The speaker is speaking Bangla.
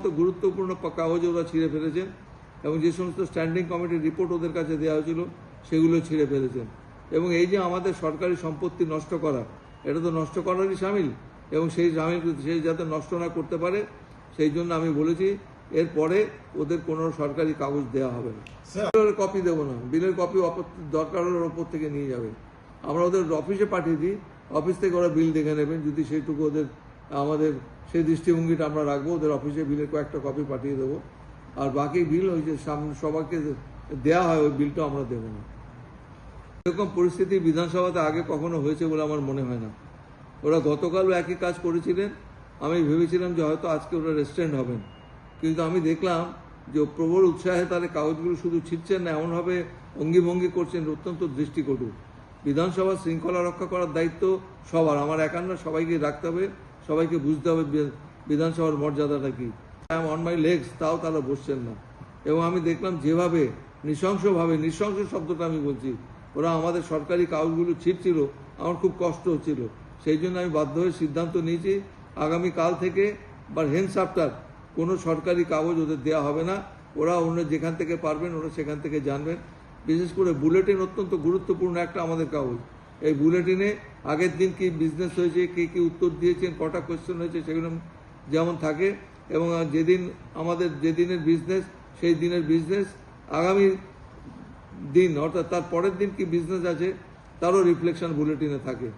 গুরুত্বপূর্ণ কাগজ ওরা ছিঁড়ে ফেলেছেন এবং যে সমস্ত স্ট্যান্ডিং কমিটির রিপোর্ট ওদের কাছে দেওয়া হয়েছিল সেগুলো ছিঁড়ে ফেলেছেন। এবং এই যে আমাদের সরকারি সম্পত্তি নষ্ট করা এটা তো নষ্ট করারই সামিল। এবং সেই সামিল সেই যাতে নষ্ট না করতে পারে সেই জন্য আমি বলেছি এরপরে ওদের কোনো সরকারি কাগজ দেওয়া হবে না। কপি দেবো না। বিলের কপি দরকার হলে ওপর থেকে নিয়ে যাবে। আমরা ওদের অফিসে পাঠিয়ে দিই অফিস থেকে ওরা বিল দেখে নেবেন যদি সেইটুকু ওদের আমাদের সেই দৃষ্টিভঙ্গিটা আমরা রাখব, ওদের অফিসে বিলের কয়েকটা কপি পাঠিয়ে দেবো। আর বাকি বিল ওই যে সবাইকে দেওয়া হয়, ওই বিলটা আমরা দেবো না। এরকম পরিস্থিতি বিধানসভাতে আগে কখনো হয়েছে বলে আমার মনে হয় না। ওরা গতকালও একই কাজ করেছিলেন। আমি ভেবেছিলাম যে হয়তো আজকে ওরা রেস্টুরেন্ট হবেন। কিন্তু আমি দেখলাম যে প্রবল উৎসাহে তাদের কাগজগুলো শুধু ছিটছেন না, এমনভাবে অঙ্গিভঙ্গি করছেন অত্যন্ত দৃষ্টিকটু। বিধানসভার শৃঙ্খলা রক্ষা করার দায়িত্ব সবার। আমার একান্ন সবাইকে রাখতে হবে। সবাইকে বুঝতে হবে বিধানসভার মর্যাদাটা কি। I am on my legs তাও তারা বসছেন না। এবং আমি দেখলাম যেভাবে, নৃশংসভাবে, নৃশংস শব্দটা আমি বলছি, ওরা আমাদের সরকারি কাগজগুলো ছিটছিল, আমার খুব কষ্ট হচ্ছিল। সেই জন্য আমি বাধ্য হয়ে সিদ্ধান্ত নিয়েছি, আগামী কাল থেকে, বা হেন্স আফটার কোনো সরকারি কাগজ ওদের দেওয়া হবে না। ওরা অন্য যেখান থেকে পারবেন, ওরা সেখান থেকে জানবেন। বিশেষ করে বুলেটিন অত্যন্ত গুরুত্বপূর্ণ একটা আমাদের কাগজ। এই বুলেটিনে আগের দিন কি বিজনেস হয়েছে, কে, কি উত্তর দিয়েছেন, কটা কোয়েশ্চেন হয়েছে সেগুলো যেমন থাকে। এবং যেদিন আমাদের, যেদিনের বিজনেস সেই দিনের বিজনেস আগামী দিন, অর্থাৎ তার পরের দিন কি বিজনেস আছে, তারও রিফ্লেকশন বুলেটিনে থাকে।